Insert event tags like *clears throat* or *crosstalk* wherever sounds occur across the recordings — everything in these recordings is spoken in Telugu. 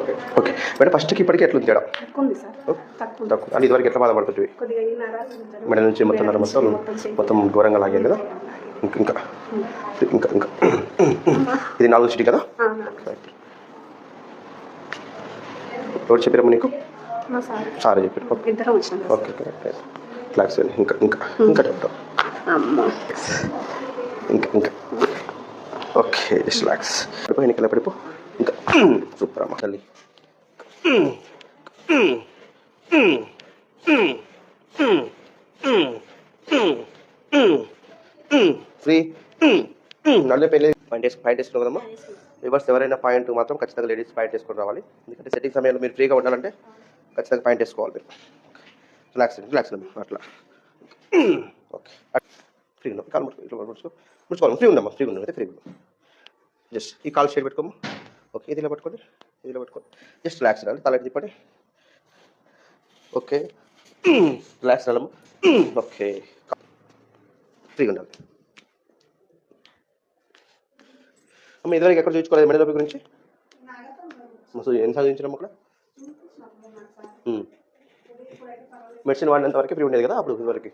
ఓకే ఓకే మేడం ఫస్ట్కి ఇప్పటికి ఎట్లుంది తేడా? తక్కువ సార్. తక్కువ. అని ఇదివరకు ఎట్లా బాధపడుతుంది మెడ నుంచి మొత్తం నర మొత్తం. మొత్తం ఘోరంగా లాగేది కదా? ఇంకా ఇంకా. ఇంకా ఇంకా. ఇది నాలుగు సిటీ కదా? ఎవరు చెప్పారమ్మా నీకు? సార్. చెప్పారు. ఓకే ఓకే క్లాక్స్ ఇంకా ఇంకా ఇంకా చెప్తాం. ఇంకా ఇంకా. ఓకే రిలాక్స్ పడిపో ఎన్నికల పడిపో. ఇంకా సూపర్ తల్లి ఫ్రీ నల్లే పెళ్ళి. పాయింట్ వేసి పాయింట్ వేసుకున్నాం కదమ్మా. రివర్స్ ఎవరైనా పాయింట్ మాత్రం ఖచ్చితంగా లేడీస్ పాయింట్ వేసుకొని రావాలి. ఎందుకంటే సెట్టింగ్ సమయంలో మీరు ఫ్రీగా ఉండాలంటే ఖచ్చితంగా పాయింట్ వేసుకోవాలి మీరు. రిలాక్స్ రిలాక్స్ అట్లా. ఓకే ఫ్రీ ఉన్నాం. కాల్ ముట్టుకో ఇట్లా ముట్టుకో ముడుచుకోవాలి. ఫ్రీ ఉందమ్మా ఫ్రీ ఉన్నాం. అయితే ఫ్రీ ఉన్నాం. జస్ట్ ఈ కాల్ షేర్ పెట్టుకోమా ఓకే ఇది ఇలా పట్టుకోండి ఇది ఇలా పట్టుకోండి. జస్ట్ రిలాక్స్ రండి తల ఇటు తిప్పండి. ఓకే రిలాక్స్ రండమ్మా ఓకే. ఫ్రీగా ఉండాలి. అమ్మ ఇదివరకు ఎక్కడ చూసుకోలేదు మెడ నొప్పి గురించి? ఎన్నిసార్లు చూపించినాము అక్కడ? మెడిసిన్ వాడినంత వరకు ఫ్రీ ఉండేది కదా అప్పుడు ఇదివరకు.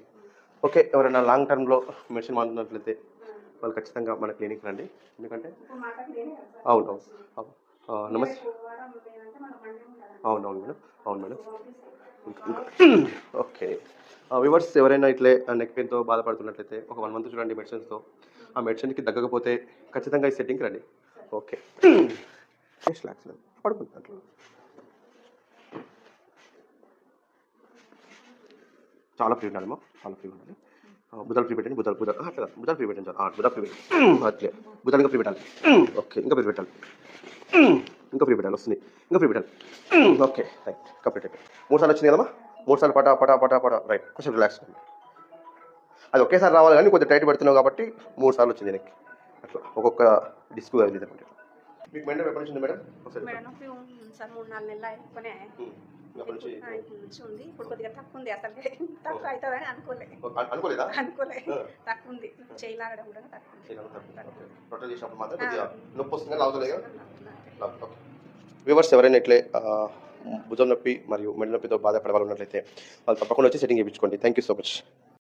ఓకే ఎవరైనా లాంగ్ టర్మ్లో మెడిసిన్ వాడుతున్నట్లయితే వాళ్ళు ఖచ్చితంగా మన క్లినిక్ రండి. ఎందుకంటే అవును అవును. నమస్తే. అవును అవును మేడం. అవును మేడం. *clears throat* ఓకే. వివర్స్ ఎవరైనా ఇట్లే నెక్ పెయిన్తో బాధపడుతున్నట్లయితే ఒక వన్ మంత్ చూడండి మెడిసిన్స్తో. ఆ మెడిసిన్కి తగ్గకపోతే ఖచ్చితంగా ఈ సెట్టింగ్కి రండి. ఓకే. *clears throat* రిలాక్స్ పడుకుంది. అట్లా. చాలా ఫ్రీ ఉండాలమ్మా చాలా ఫ్రీ ఉండాలి. బుధాలు ఫ్రీ పెట్టండి బుధాలు బుధాలు అట్లా కాదు, బుధాలు ఫ్రీ పెట్టండి సార్. బుధాలు ఫ్రీ పెట్టండి. అట్లే. బుధాలు ఇంకా ఫ్రీ పెట్టాలి. ఓకే ఇంకా ఫ్రీ పెట్టాలి. ఇంకా ఫ్రీ పెట్టాలి వస్తుంది. ఇంకా ఫ్రీ పెట్టాలి. ఓకే రైట్ కంప్లీట్ అయిపోయి మూడు సార్లు వచ్చింది కదమ్మా? మూడు సార్లు పటా పటా పటా పటా. రైట్ కొంచెం రిలాక్స్ అది ఒకేసారి రావాలి కానీ కొంచెం టైట్ పెడుతున్నావు కాబట్టి మూడు సార్లు వచ్చింది నీకు అట్లా ఒక్కొక్క డిస్క్ అనమాట మీకు మెండర్ ఎప్పటి నుంచి మేడం? ఒకసారి మేడం ఉంది. ఇప్పుడు కొద్దిగా తక్కువ ఉంది అసలు. తక్కువ అవుతుందని అనుకోలే అను- అనుకోలేదా? అనుకోలే తక్కువ ఉంది. చేయలాగడం కూడా తక్కువ వ్యూవర్స్ ఎవరైనా ఇట్లే భుజం నొప్పి మరియు మెడ నొప్పితో బాధపడే వాళ్ళు ఉన్నట్లయితే వాళ్ళు తప్పకుండా వచ్చి సెట్టింగ్ చేయించుకోండి. Thank you so much